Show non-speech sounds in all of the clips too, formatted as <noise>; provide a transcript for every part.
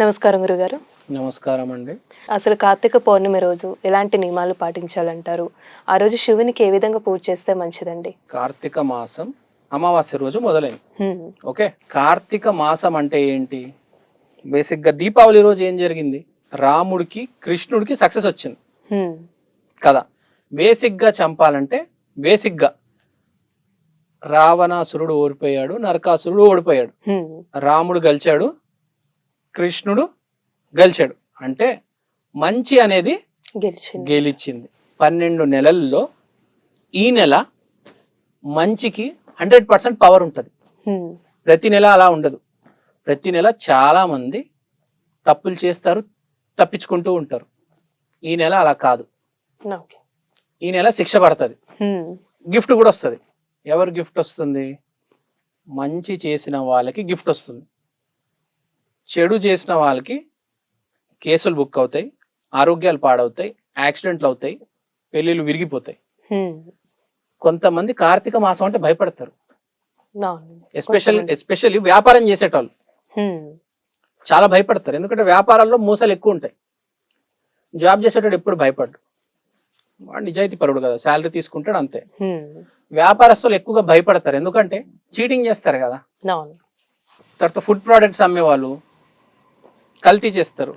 నమస్కారం గురుగారు. నమస్కారం అండి అసలు కార్తీక పౌర్ణమి రోజు ఎలాంటి నియమాలు పాటించాలంటారు? ఆ రోజు శివునికి ఏ విధంగా పూజ చేస్తే మంచిదండి? కార్తీక మాసం అమావాస్య రోజు మొదలైంది. ఓకే. కార్తీక మాసం అంటే ఏంటి? బేసిక్గా దీపావళి రోజు ఏం జరిగింది? రాముడికి కృష్ణుడికి సక్సెస్ వచ్చింది. కదా బేసిక్గా చంపాలంటే బేసిక్గా రావణాసురుడు ఓడిపోయాడు నరకాసురుడు ఓడిపోయాడు. రాముడు గెలిచాడు కృష్ణుడు గెలిచాడు. అంటే మంచి అనేది గెలిచింది. పన్నెండు నెలల్లో ఈ నెల మంచికి హండ్రెడ్ పర్సెంట్ పవర్ ఉంటుంది. ప్రతి నెల అలా ఉండదు. ప్రతి నెల చాలా మంది తప్పులు చేస్తారు తప్పించుకుంటూ ఉంటారు. ఈ నెల అలా కాదు. ఈ నెల శిక్ష పడుతుంది. గిఫ్ట్ కూడా వస్తుంది. ఎవరు గిఫ్ట్ వస్తుంది? మంచి చేసిన వాళ్ళకి గిఫ్ట్ వస్తుంది. చెడు చేసిన వాళ్ళకి కేసులు బుక్ అవుతాయి ఆరోగ్యాలు పాడవుతాయి యాక్సిడెంట్లు అవుతాయి పెళ్ళిళ్ళు విరిగిపోతాయి. కొంతమంది కార్తీక మాసం అంటే భయపడతారు. ఎస్పెషల్. ఎస్పెషల్లీ వ్యాపారం చేసేటోళ్ళు. చాలా భయపడతారు. ఎందుకంటే వ్యాపారాల్లో మూసలు ఎక్కువ ఉంటాయి. జాబ్ చేసేటోడు ఎప్పుడు భయపడ్డు. వాడు నిజాయితీ పరుడు కదా. శాలరీ తీసుకుంటాడు అంతే. వ్యాపారస్తులు ఎక్కువగా భయపడతారు. ఎందుకంటే చీటింగ్ చేస్తారు కదా. తర్వాత ఫుడ్ ప్రోడక్ట్స్ అమ్మేవాళ్ళు కల్తీ చేస్తారు.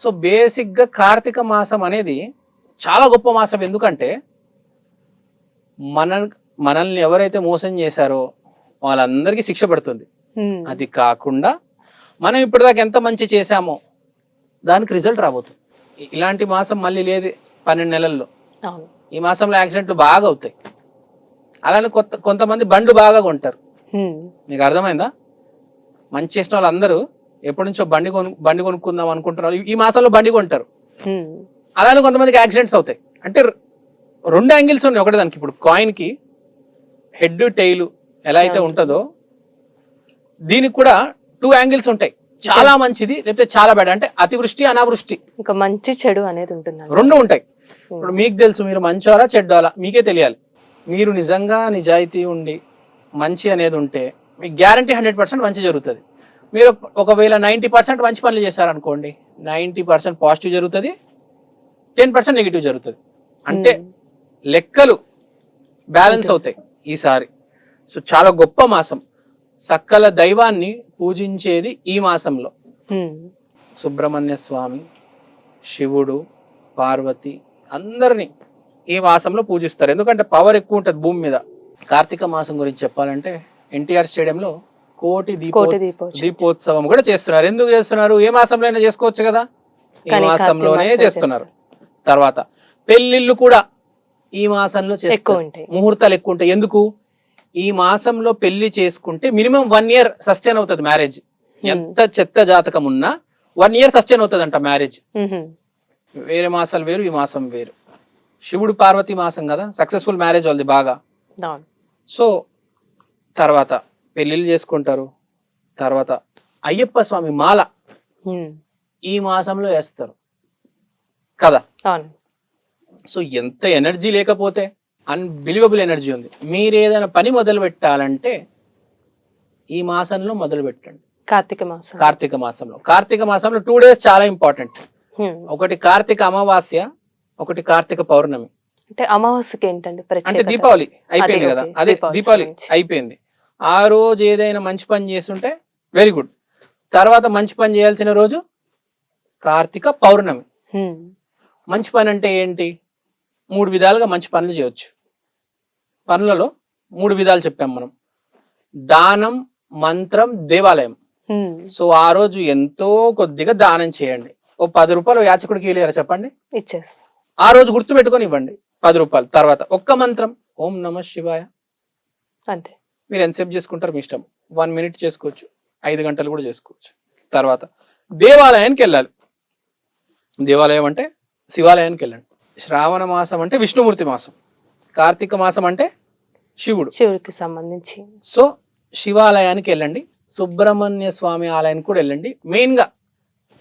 సో బేసిక్గా కార్తీక మాసం అనేది చాలా గొప్ప మాసం. ఎందుకంటే మన మనల్ని ఎవరైతే మోసం చేశారో వాళ్ళందరికీ శిక్ష పడుతుంది. అది కాకుండా మనం ఇప్పటిదాకా ఎంత మంచి చేశామో దానికి రిజల్ట్ రాబోతుంది. ఇలాంటి మాసం మళ్ళీ లేదు పన్నెండు నెలల్లో. ఈ మాసంలో యాక్సిడెంట్లు బాగా అవుతాయి. అలానే కొత్త కొంతమంది బండ్లు బాగా కొంటారు. మీకు అర్థమైందా? మంచి చేసిన వాళ్ళందరూ ఎప్పటి నుంచో బండి కొను బండి కొనుక్కుందాం అనుకుంటున్నారు. ఈ మాసంలో బండి కొంటారు. అలానే కొంతమందికి యాక్సిడెంట్స్ అవుతాయి. అంటే రెండు యాంగిల్స్ ఉన్నాయి. ఒకటి దానికి ఇప్పుడు కాయిన్కి హెడ్ టైల్ ఎలా అయితే. ఉంటుందో దీనికి కూడా టూ యాంగిల్స్ ఉంటాయి. చాలా మంచిది లేకపోతే చాలా బ్యాడ్ అంటే అతివృష్టి అనావృష్టి. ఇంకా మంచి చెడు అనేది ఉంటుంది రెండు ఉంటాయి. ఇప్పుడు మీకు తెలుసు మీరు మంచోరా చెడ్డోలా మీకే తెలియాలి. మీరు నిజంగా నిజాయితీ ఉండి మంచి అనేది ఉంటే మీకు గ్యారంటీ హండ్రెడ్ పర్సెంట్ మంచి జరుగుతుంది. మీరు ఒకవేళ నైంటీ పర్సెంట్ మంచి పనులు చేశారనుకోండి నైంటీ పర్సెంట్ పాజిటివ్ జరుగుతుంది టెన్ పర్సెంట్ నెగిటివ్ జరుగుతుంది. అంటే లెక్కలు బ్యాలెన్స్. అవుతాయి ఈసారి. సో చాలా గొప్ప మాసం. సకల దైవాన్ని పూజించేది ఈ మాసంలో. సుబ్రహ్మణ్య స్వామి శివుడు పార్వతి అందరినీ ఈ మాసంలో పూజిస్తారు. ఎందుకంటే పవర్ ఎక్కువ ఉంటుంది భూమి మీద. కార్తీక మాసం గురించి చెప్పాలంటే ఎన్టీఆర్ స్టేడియంలో కోటి దీపో కోటి దీపోత్సవం. దీపోత్సవం కూడా చేస్తున్నారు. ఎందుకు చేస్తున్నారు? ఏ మాసంలో అయినా చేసుకోవచ్చు కదా? ఈ మాసంలోనే మాసం చేస్తున్నారు. తర్వాత పెళ్ళిళ్ళు కూడా ఈ మాసంలో చేస్తారు. ఉంటాయి. ముహూర్తాలు ఎక్కువ ఉంటాయి. ఎందుకు? ఈ మాసంలో పెళ్ళి చేసుకుంటే మినిమం వన్ ఇయర్ సస్టైన్ అవుతుంది మ్యారేజ్. ఎంత చెత్త జాతకం ఉన్నా వన్ ఇయర్ సస్టైన్ అవుతుంది అంట మ్యారేజ్. వేరే మాసాలు వేరు ఈ మాసం వేరు. శివుడు పార్వతి మాసం కదా? సక్సెస్ఫుల్ మ్యారేజ్ వాళ్ళది బాగా. సో తర్వాత పెళ్ళిళ్ళు చేసుకుంటారు. తర్వాత అయ్యప్ప స్వామి మాల. ఈ మాసంలో వేస్తారు. కదా? సో ఎంత ఎనర్జీ లేకపోతే అన్బిలీవబుల్ ఎనర్జీ ఉంది. మీరు ఏదైనా పని మొదలు పెట్టాలంటే ఈ మాసంలో మొదలు పెట్టండి. కార్తీక మాసం. కార్తీక మాసంలో. కార్తీక మాసంలో టూ డేస్ చాలా ఇంపార్టెంట్. ఒకటి కార్తీక అమావాస్య ఒకటి కార్తీక పౌర్ణమి. అంటే అమావాస్యకి ఏంటంటే అంటే దీపావళి అయిపోయింది కదా. అదే దీపావళి. అయిపోయింది. ఆ రోజు ఏదైనా మంచి పని చేస్తుంటే వెరీ గుడ్. తర్వాత మంచి పని చేయాల్సిన రోజు కార్తీక పౌర్ణమి. మంచి పని అంటే ఏంటి? మూడు విధాలుగా మంచి పనులు చేయొచ్చు. పనులలో మూడు విధాలు చెప్పాం మనం. దానం మంత్రం దేవాలయం. సో ఆ రోజు ఎంతో కొద్దిగా దానం చేయండి. ఓ పది రూపాయలు యాచకుడికి వెళ్ళారా చెప్పండి? ఇచ్చేస్తా. ఆ రోజు గుర్తు పెట్టుకొని ఇవ్వండి. పది రూపాయలు. తర్వాత ఒక్క మంత్రం. ఓం నమ శివాయ. అంతే. మీరు ఎంతసేపు చేసుకుంటారు మీ ఇష్టం. వన్ మినిట్ చేసుకోవచ్చు. ఐదు గంటలు కూడా చేసుకోవచ్చు. తర్వాత దేవాలయానికి వెళ్ళాలి. దేవాలయం అంటే శివాలయానికి వెళ్ళండి. శ్రావణ మాసం అంటే విష్ణుమూర్తి మాసం. కార్తీక మాసం అంటే శివుడు. శివుడికి సంబంధించి. సో శివాలయానికి వెళ్ళండి. సుబ్రహ్మణ్య స్వామి ఆలయానికి కూడా వెళ్ళండి. మెయిన్గా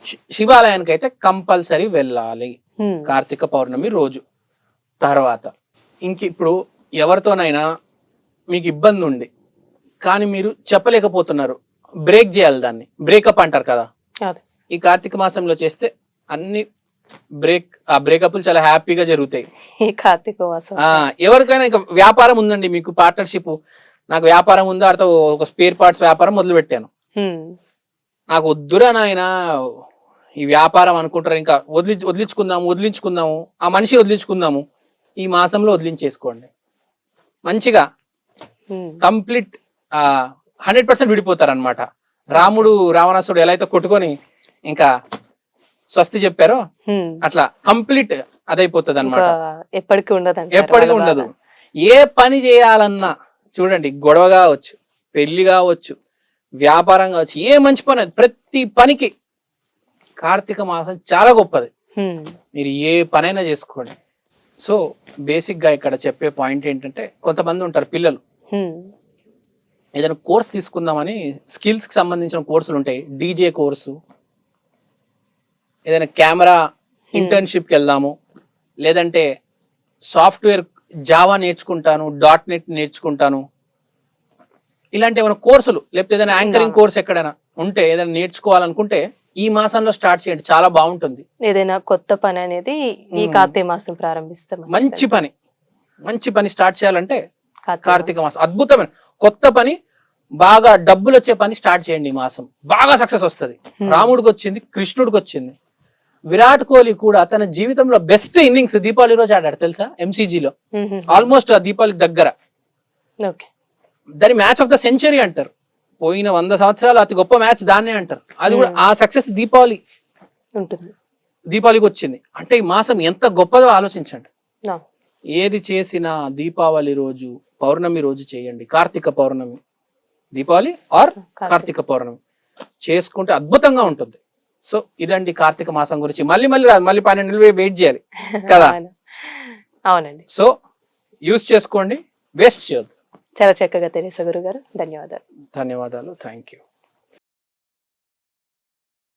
శి- శివాలయానికి అయితే కంపల్సరీ వెళ్ళాలి. కార్తీక పౌర్ణమి రోజు. తర్వాత ఇంక ఇప్పుడు ఎవరితోనైనా మీకు ఇబ్బంది ఉంది కానీ మీరు చెప్పలేకపోతున్నారు. బ్రేక్ చేయాలి దాన్ని. బ్రేకప్ అంటారు కదా. ఈ కార్తీక మాసంలో చేస్తే అన్ని బ్రేక్ ఆ బ్రేకప్లు చాలా హ్యాపీగా జరుగుతాయి. ఈ కార్తీక మాసం. ఎవరికైనా ఇంకా వ్యాపారం ఉందండి మీకు పార్ట్నర్షిప్ నాకు వ్యాపారం ఉందో అర్థం ఒక స్పేర్ పార్ట్స్ వ్యాపారం మొదలు పెట్టాను. నాకు వద్దురా నాయన ఈ వ్యాపారం అనుకుంటారు ఇంకా వదిలి వదిలించుకుందాము వదిలించుకుందాము ఆ మనిషి వదిలించుకుందాము ఈ మాసంలో వదిలించేసుకోండి. మంచిగా. కంప్లీట్ హండ్రెడ్ పర్సెంట్ విడిపోతారు అనమాట రాముడు రావణాసుడు ఎలా అయితే కొట్టుకొని ఇంకా స్వస్తి చెప్పారో. అట్లా కంప్లీట్ అదైపోతుంది అనమాట ఎప్పటికీ ఉండదు ఎప్పటికీ ఉండదు. ఏ పని చేయాలన్నా చూడండి గొడవ కావచ్చు పెళ్ళి కావచ్చు వ్యాపారం కావచ్చు ఏ మంచి పని ప్రతి పనికి కార్తీక మాసం చాలా గొప్పది. మీరు ఏ పనైనా చేసుకోండి. సో బేసిక్గా ఇక్కడ చెప్పే పాయింట్ ఏంటంటే కొంతమంది ఉంటారు పిల్లలు. ఏదైనా కోర్స్ తీసుకుందామని స్కిల్స్కి సంబంధించిన కోర్సులు ఉంటాయి. DJ course. ఏదైనా కెమెరా ఇంటర్న్షిప్కి వెళ్దాము. లేదంటే సాఫ్ట్వేర్ జావా నేర్చుకుంటాను డాట్ నెట్ నేర్చుకుంటాను. ఇలాంటి ఏమైనా కోర్సులు లేకపోతే ఏదైనా యాంకరింగ్ కోర్స్ ఎక్కడైనా ఉంటే ఏదైనా నేర్చుకోవాలనుకుంటే ఈ మాసంలో స్టార్ట్ చేయండి. చాలా బాగుంటుంది. ఏదైనా కొత్త పని అనేది ఈ. కార్తీక మాసం ప్రారంభిస్తే. మంచి పని. మంచి పని స్టార్ట్ చేయాలంటే కార్తీక మాసం. అద్భుతమైన. కొత్త పని బాగా డబ్బులు వచ్చే పని స్టార్ట్ చేయండి ఈ మాసం. బాగా సక్సెస్ వస్తది. రాముడికి వచ్చింది కృష్ణుడికి వచ్చింది. విరాట్ కోహ్లీ కూడా తన జీవితంలో బెస్ట్ ఇన్నింగ్స్ దీపావళి రోజు ఆడాడు తెలుసా? ఎంసీజీలో. ఆల్మోస్ట్ ఆ దీపావళికి దగ్గర. దాని మ్యాచ్ ఆఫ్ ద సెంచరీ అంటారు. పోయిన వంద సంవత్సరాలు అతి గొప్ప మ్యాచ్ దాన్నే అంటారు. అది కూడా. ఆ సక్సెస్ దీపావళి. ఉంటుంది. దీపావళికి వచ్చింది. అంటే ఈ మాసం ఎంత గొప్పదో ఆలోచించండి. ఏది చేసినా దీపావళి రోజు పౌర్ణమి రోజు చేయండి. కార్తీక పౌర్ణమి. దీపావళి ఆర్ కార్తీక. పౌర్ణమి. చేసుకుంటే అద్భుతంగా ఉంటుంది. సో ఇదండి కార్తీక మాసం గురించి. మళ్ళీ మళ్ళీ రాదు. మళ్ళీ పన్నెండు నెలలు వెయిట్ చేయాలి. <laughs> కదా. అవును. అవునండి. సో యూస్ చేసుకోండి. వేస్ట్ చేయొద్దు. చాలా చక్కగా తెలియదు గురుగారు. ధన్యవాదాలు. ధన్యవాదాలు. Thank you.